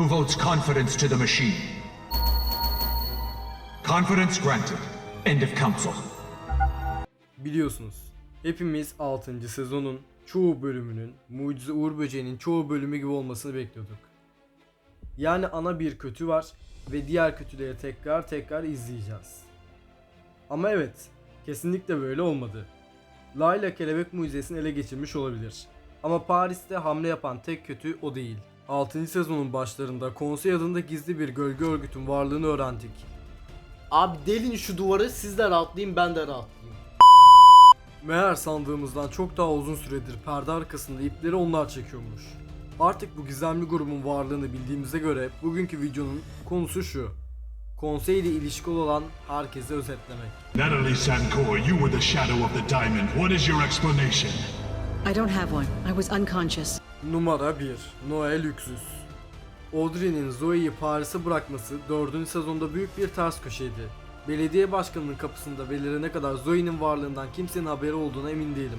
who votes confidence to the machine. Confidence granted. End of council. Biliyorsunuz hepimiz 6. sezonun çoğu bölümünün Mucize Uğur Böceği'nin çoğu bölümü gibi olmasını bekliyorduk. Yani ana bir kötü var ve diğer kötüleri tekrar tekrar izleyeceğiz. Ama evet, kesinlikle böyle olmadı. Layla kelebek mucizesini ele geçirmiş olabilir. Ama Paris'te hamle yapan tek kötü o değil. 6. sezonun başlarında konsey adında gizli bir gölge örgütün varlığını öğrendik. Abi delin şu duvarı siz de rahatlayın ben de rahatlayayım. Meğer sandığımızdan çok daha uzun süredir perde arkasında ipleri onlar çekiyormuş. Artık bu gizemli grubun varlığını bildiğimize göre bugünkü videonun konusu şu. Konsey ile ilişkili olan herkese özetlemek. Natalie Sancour, you were the shadow of the diamond. What is your explanation? I don't have one. I was unconscious. Numara 1. Noel Lüksüz Audrey'nin Zoe'yi Paris'e bırakması 4. sezonda büyük bir ters köşeydi. Belediye başkanının kapısında belirene kadar Zoe'nin varlığından kimsenin haberi olduğuna emin değilim.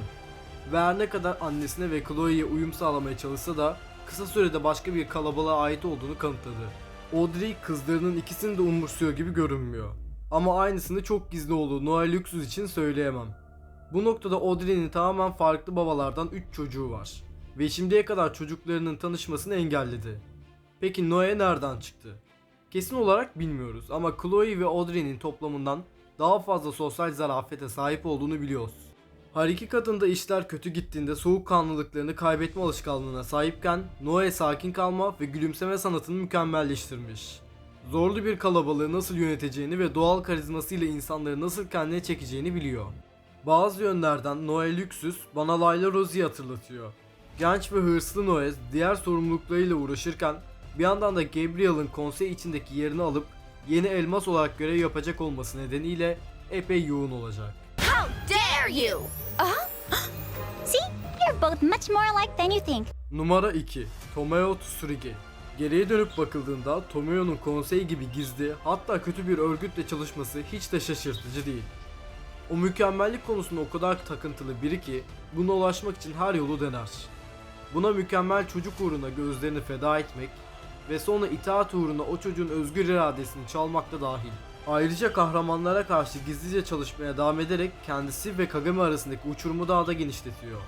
Ve her ne kadar annesine ve Chloe'ye uyum sağlamaya çalışsa da kısa sürede başka bir kalabalığa ait olduğunu kanıtladı. Audrey kızlarının ikisini de umursuyor gibi görünmüyor. Ama aynısını çok gizli olduğu Noel Lüksüz için söyleyemem. Bu noktada Audrey'nin tamamen farklı babalardan 3 çocuğu var. Ve şimdiye kadar çocuklarının tanışmasını engelledi. Peki Noe nereden çıktı? Kesin olarak bilmiyoruz ama Chloe ve Audrey'nin toplamından daha fazla sosyal zarafete sahip olduğunu biliyoruz. Her iki kadında işler kötü gittiğinde soğukkanlılıklarını kaybetme alışkanlığına sahipken Noe sakin kalma ve gülümseme sanatını mükemmelleştirmiş. Zorlu bir kalabalığı nasıl yöneteceğini ve doğal karizmasıyla insanları nasıl kendine çekeceğini biliyor. Bazı yönlerden Noe Lüksüz bana Layla Rosie'yi hatırlatıyor. Genç ve hırslı Noe diğer sorumluluklarıyla uğraşırken bir yandan da Gabriel'ın konsey içindeki yerini alıp yeni elmas olarak görev yapacak olması nedeniyle epey yoğun olacak. How dare you! Uh-huh. See, you're both much more alike than you think. Numara 2. Tomeo Tsurige Geriye dönüp bakıldığında Tomeo'nun konsey gibi gizli hatta kötü bir örgütle çalışması hiç de şaşırtıcı değil. O mükemmellik konusunda o kadar takıntılı biri ki buna ulaşmak için her yolu dener. Buna mükemmel çocuk uğruna gözlerini feda etmek ve sonra itaat uğruna o çocuğun özgür iradesini çalmak da dahil. Ayrıca kahramanlara karşı gizlice çalışmaya devam ederek kendisi ve Kagami arasındaki uçurumu daha da genişletiyor.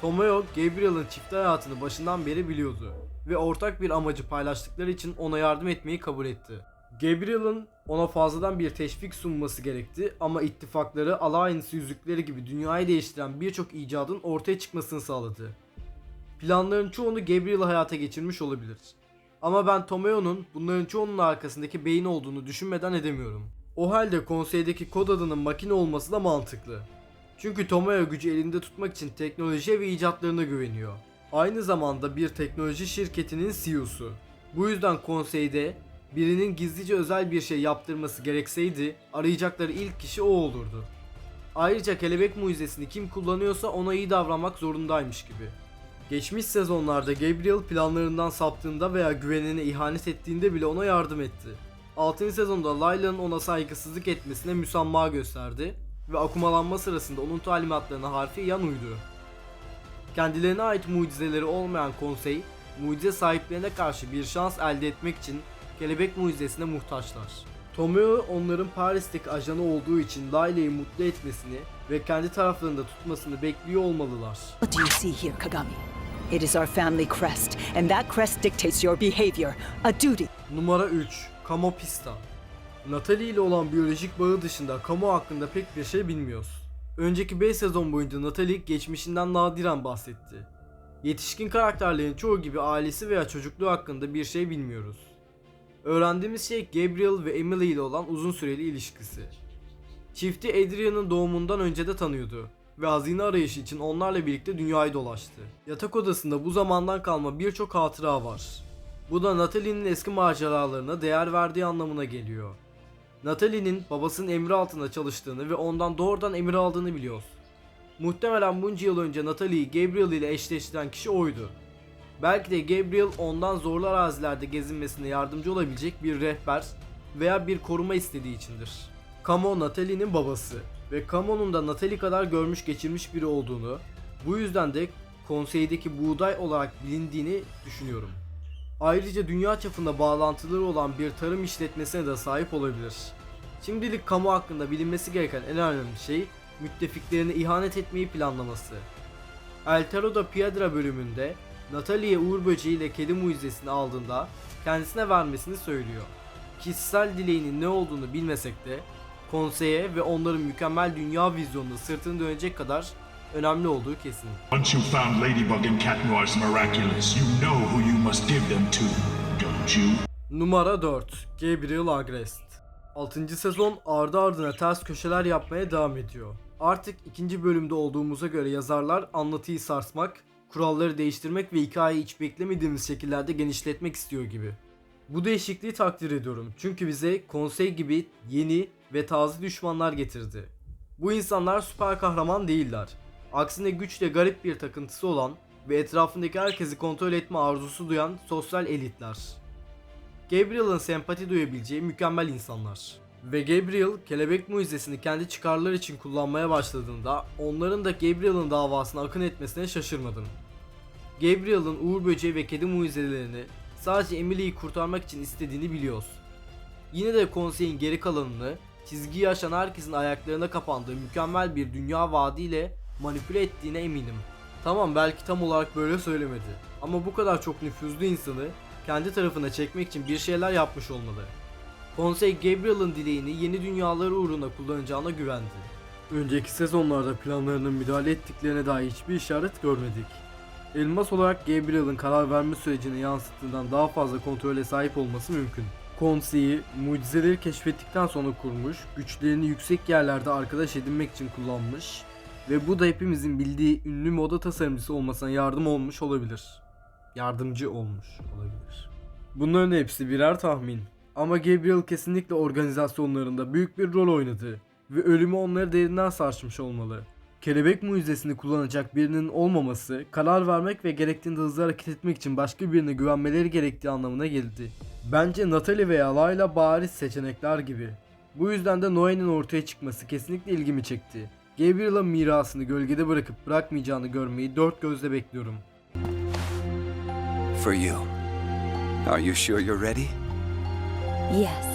Tomeo, Gabriel'ın çift hayatını başından beri biliyordu ve ortak bir amacı paylaştıkları için ona yardım etmeyi kabul etti. Gabriel'ın ona fazladan bir teşvik sunması gerekti ama ittifakları Alliance yüzükleri gibi dünyayı değiştiren birçok icadın ortaya çıkmasını sağladı. Planların çoğunu Gabriel hayata geçirmiş olabilir. Ama ben Tomeo'nun bunların çoğunun arkasındaki beyin olduğunu düşünmeden edemiyorum. O halde konseydeki kod adının makine olması da mantıklı. Çünkü Tomeo gücü elinde tutmak için teknolojiye ve icatlarına güveniyor. Aynı zamanda bir teknoloji şirketinin CEO'su. Bu yüzden konseyde birinin gizlice özel bir şey yaptırması gerekseydi arayacakları ilk kişi o olurdu. Ayrıca kelebek mucizesini kim kullanıyorsa ona iyi davranmak zorundaymış gibi. Geçmiş sezonlarda Gabriel planlarından saptığında veya güvenine ihanet ettiğinde bile ona yardım etti. 6. sezonda Layla'nın ona saygısızlık etmesine müsamaha gösterdi ve akumalanma sırasında onun talimatlarına harfi yan uydu. Kendilerine ait mucizeleri olmayan konsey, mucize sahiplerine karşı bir şans elde etmek için kelebek mucizesine muhtaçlar. Tomeo onların Paris'teki ajanı olduğu için Layla'yı mutlu etmesini ve kendi taraflarında tutmasını bekliyor olmalılar. What do you see here, Kagami? It is our family crest, and that crest dictates your behavior, a duty. Numara 3. Kamo Pista Natalie ile olan biyolojik bağı dışında Kamo hakkında pek bir şey bilmiyoruz. Önceki 5 sezon boyunca Natalie geçmişinden nadiren bahsetti. Yetişkin karakterlerin çoğu gibi ailesi veya çocukluğu hakkında bir şey bilmiyoruz. Öğrendiğimiz şey Gabriel ve Emily ile olan uzun süreli ilişkisi. Çifti Adrian'ın doğumundan önce de tanıyordu ve hazine arayışı için onlarla birlikte dünyayı dolaştı. Yatak odasında bu zamandan kalma birçok hatıra var. Bu da Natalie'nin eski maceralarına değer verdiği anlamına geliyor. Natalie'nin babasının emri altında çalıştığını ve ondan doğrudan emir aldığını biliyoruz. Muhtemelen bunca yıl önce Natalie'yi Gabriel ile eşleştiren kişi oydu. Belki de Gabriel ondan zorlu arazilerde gezinmesine yardımcı olabilecek bir rehber veya bir koruma istediği içindir. Camo Natalie'nin babası ve Camo'nun da Natalie kadar görmüş geçirmiş biri olduğunu, bu yüzden de konseydeki buğday olarak bilindiğini düşünüyorum. Ayrıca dünya çapında bağlantıları olan bir tarım işletmesine de sahip olabilir. Şimdilik kamu hakkında bilinmesi gereken en önemli şey müttefiklerine ihanet etmeyi planlaması. El Taro'da Piedra bölümünde Natalie'ye Uğur Böceği ile kedi mucizesini aldığında kendisine vermesini söylüyor. Kişisel dileğinin ne olduğunu bilmesek de konseye ve onların mükemmel dünya vizyonuna sırtını dönecek kadar önemli olduğu kesin. Once you found Ladybug and Cat Noir's miraculous, you know who you must give them to, don't you? Numara 4 Gabriel Agrest 6. sezon ardı ardına ters köşeler yapmaya devam ediyor. Artık ikinci bölümde olduğumuza göre yazarlar anlatıyı sarsmak, kuralları değiştirmek ve hikayeyi hiç beklemediğimiz şekillerde genişletmek istiyor gibi. Bu değişikliği takdir ediyorum çünkü bize konsey gibi yeni ve taze düşmanlar getirdi. Bu insanlar süper kahraman değiller. Aksine güçle garip bir takıntısı olan ve etrafındaki herkesi kontrol etme arzusu duyan sosyal elitler. Gabriel'ın sempati duyabileceği mükemmel insanlar. Ve Gabriel kelebek mucizesini kendi çıkarları için kullanmaya başladığında onların da Gabriel'ın davasına akın etmesine şaşırmadım. Gabriel'ın Uğur Böceği ve kedi mucizelerini sadece Emily'yi kurtarmak için istediğini biliyoruz. Yine de konseyin geri kalanını çizgiyi aşan herkesin ayaklarına kapandığı mükemmel bir dünya vaadiyle manipüle ettiğine eminim. Tamam belki tam olarak böyle söylemedi ama bu kadar çok nüfuzlu insanı kendi tarafına çekmek için bir şeyler yapmış olmalı. Konsey Gabriel'ın dileğini yeni dünyaları uğruna kullanacağına güvendi. Önceki sezonlarda planlarının müdahale ettiklerine dair hiçbir işaret görmedik. Elmas olarak Gabriel'ın karar verme sürecini yansıttığından daha fazla kontrole sahip olması mümkün. Konsey'i mucizeleri keşfettikten sonra kurmuş, güçlerini yüksek yerlerde arkadaş edinmek için kullanmış ve bu da hepimizin bildiği ünlü moda tasarımcısı olmasına yardım olmuş olabilir. Yardımcı olmuş olabilir. Bunların hepsi birer tahmin. Ama Gabriel kesinlikle organizasyonlarında büyük bir rol oynadı ve ölümü onları derinden sarsmış olmalı. Kelebek mucizesini kullanacak birinin olmaması, karar vermek ve gerektiğinde hızlı hareket etmek için başka birine güvenmeleri gerektiği anlamına geldi. Bence Natalie veya Layla bariz seçenekler gibi. Bu yüzden de Noe'nin ortaya çıkması kesinlikle ilgimi çekti. Gabriel'a mirasını gölgede bırakıp bırakmayacağını görmeyi dört gözle bekliyorum. For you. Are you sure you're ready? Yes.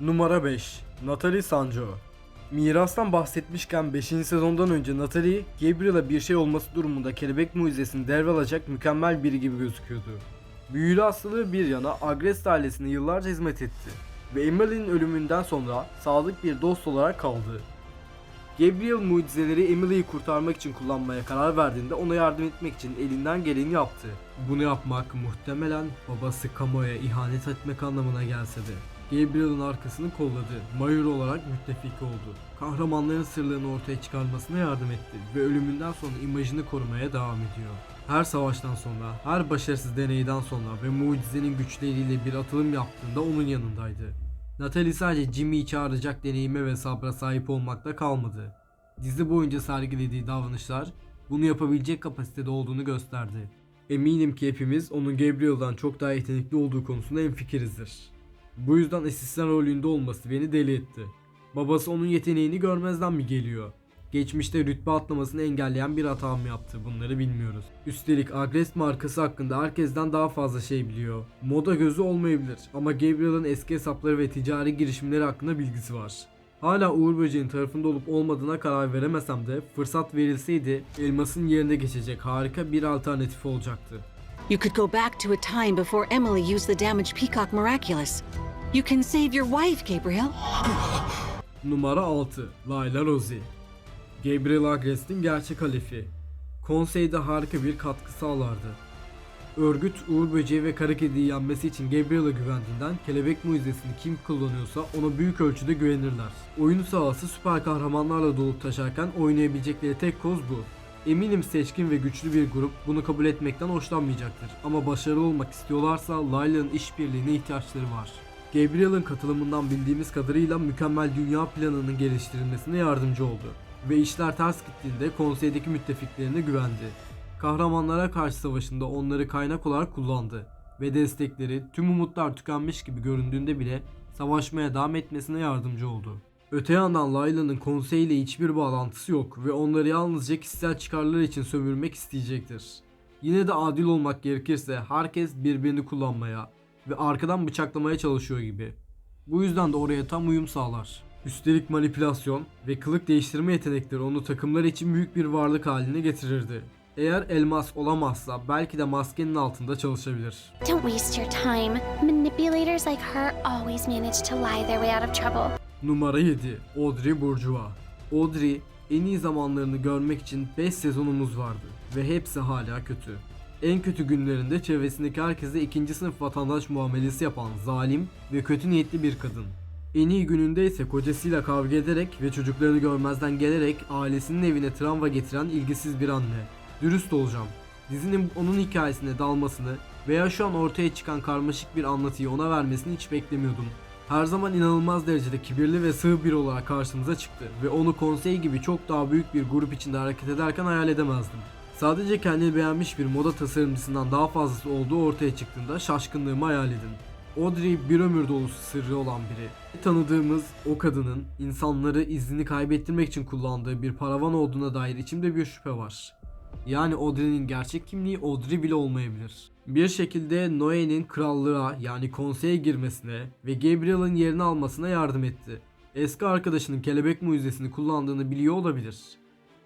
Numara 5 Natalie Sanjo Mirastan bahsetmişken 5. sezondan önce Natalie, Gabriel'a bir şey olması durumunda kelebek mucizesini devralacak mükemmel biri gibi gözüküyordu. Büyülü hastalığı bir yana Agrest ailesine yıllarca hizmet etti ve Emily'nin ölümünden sonra sadık bir dost olarak kaldı. Gabriel mucizeleri Emily'yi kurtarmak için kullanmaya karar verdiğinde ona yardım etmek için elinden geleni yaptı. Bunu yapmak muhtemelen babası Kamo'ya ihanet etmek anlamına gelse de Gabriel'ın arkasını kolladı. Mayur olarak müttefik oldu. Kahramanların sırlarını ortaya çıkarmasına yardım etti ve ölümünden sonra imajını korumaya devam ediyor. Her savaştan sonra, her başarısız deneyden sonra ve mucizenin güçleriyle bir atılım yaptığında onun yanındaydı. Natalie sadece Jimmy'yi çağıracak deneyime ve sabra sahip olmakta kalmadı. Dizi boyunca sergilediği davranışlar bunu yapabilecek kapasitede olduğunu gösterdi. Eminim ki hepimiz onun Gabriel'dan çok daha yetenekli olduğu konusunda hemfikirizdir. Bu yüzden asistan rolünde olması beni deli etti. Babası onun yeteneğini görmezden mi geliyor? Geçmişte rütbe atlamasını engelleyen bir hata mı yaptı bunları bilmiyoruz. Üstelik Agrest markası hakkında herkesten daha fazla şey biliyor. Moda gözü olmayabilir ama Gabriel'ın eski hesapları ve ticari girişimleri hakkında bilgisi var. Hala Uğur Böceğin tarafında olup olmadığına karar veremesem de fırsat verilseydi elmasın yerine geçecek harika bir alternatif olacaktı. You could go back to a time before Emily used the damaged peacock miraculous. You can save your wife, Gabriel. Numara 6 Layla Rosie Gabriel Agrest'in gerçek halefi. Konseyde harika bir katkı sağlardı. Örgüt Uğur Böceği ve Kara Kedi'yi yenmesi için Gabriel'a güvendiğinden kelebek mucizesini kim kullanıyorsa ona büyük ölçüde güvenirler. Oyun sahası süper kahramanlarla dolup taşarken oynayabilecekleri tek koz bu. Eminim seçkin ve güçlü bir grup bunu kabul etmekten hoşlanmayacaktır ama başarılı olmak istiyorlarsa Layla'nın işbirliğine ihtiyaçları var. Gabriel'ın katılımından bildiğimiz kadarıyla mükemmel dünya planının geliştirilmesine yardımcı oldu ve işler ters gittiğinde konseydeki müttefiklerine güvendi. Kahramanlara karşı savaşında onları kaynak olarak kullandı ve destekleri tüm umutlar tükenmiş gibi göründüğünde bile savaşmaya devam etmesine yardımcı oldu. Öte yandan Layla'nın konseyle hiçbir bağlantısı yok ve onları yalnızca kişisel çıkarları için sömürmek isteyecektir. Yine de adil olmak gerekirse herkes birbirini kullanmaya ve arkadan bıçaklamaya çalışıyor gibi. Bu yüzden de oraya tam uyum sağlar. Üstelik manipülasyon ve kılık değiştirme yetenekleri onu takımlar için büyük bir varlık haline getirirdi. Eğer elmas olamazsa belki de maskenin altında çalışabilir. Don't waste your time. Manipulators like her always manage to lie their way out of trouble. Numara 7 Audrey Bourgeois Audrey en iyi zamanlarını görmek için 5 sezonumuz vardı ve hepsi hala kötü. En kötü günlerinde çevresindeki herkese ikinci sınıf vatandaş muamelesi yapan zalim ve kötü niyetli bir kadın. En iyi gününde ise kocasıyla kavga ederek ve çocuklarını görmezden gelerek ailesinin evine travma getiren ilgisiz bir anne. Dürüst olacağım. Dizinin onun hikayesine dalmasını veya şu an ortaya çıkan karmaşık bir anlatıyı ona vermesini hiç beklemiyordum. Her zaman inanılmaz derecede kibirli ve sığ bir olarak karşımıza çıktı ve onu konsey gibi çok daha büyük bir grup içinde hareket ederken hayal edemezdim. Sadece kendini beğenmiş bir moda tasarımcısından daha fazlası olduğu ortaya çıktığında şaşkınlığımı hayal edin. Audrey bir ömür dolusu sırrı olan biri. Tanıdığımız o kadının insanları izini kaybettirmek için kullandığı bir paravan olduğuna dair içimde bir şüphe var. Yani Audrey'nin gerçek kimliği Audrey bile olmayabilir. Bir şekilde Noé'nin krallığa yani konseye girmesine ve Gabriel'ın yerini almasına yardım etti. Eski arkadaşının kelebek mucizesini kullandığını biliyor olabilir.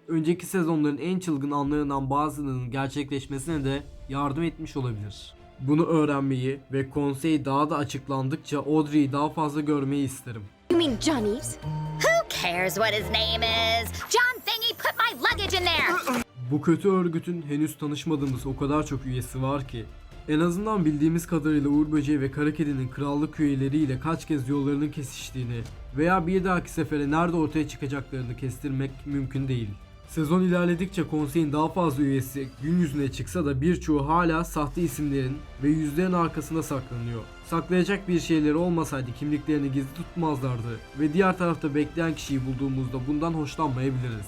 Önceki sezonların en çılgın anlarından bazılarının gerçekleşmesine de yardım etmiş olabilir. Bunu öğrenmeyi ve konsey daha da açıklandıkça Audrey'i daha fazla görmeyi isterim. You mean Johnny's? Who cares what his name is? John Thingy, put my luggage in there! Bu kötü örgütün henüz tanışmadığımız o kadar çok üyesi var ki en azından bildiğimiz kadarıyla Uğur Böceği ve Kara Kedi'nin krallık üyeleriyle kaç kez yollarının kesiştiğini veya bir dahaki sefere nerede ortaya çıkacaklarını kestirmek mümkün değil. Sezon ilerledikçe konseyin daha fazla üyesi gün yüzüne çıksa da birçoğu hala sahte isimlerin ve yüzlerin arkasında saklanıyor. Saklayacak bir şeyleri olmasaydı kimliklerini gizli tutmazlardı ve diğer tarafta bekleyen kişiyi bulduğumuzda bundan hoşlanmayabiliriz.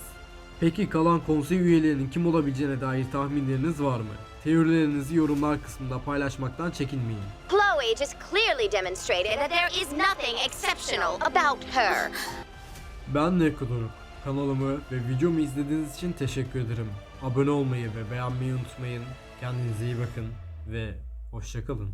Peki kalan konsey üyelerinin kim olabileceğine dair tahminleriniz var mı? Teorilerinizi yorumlar kısmında paylaşmaktan çekinmeyin. Chloe just clearly demonstrated that there is nothing exceptional about her. Ben Nekudoruk. Kanalımı ve videomu izlediğiniz için teşekkür ederim. Abone olmayı ve beğenmeyi unutmayın. Kendinize iyi bakın ve hoşçakalın.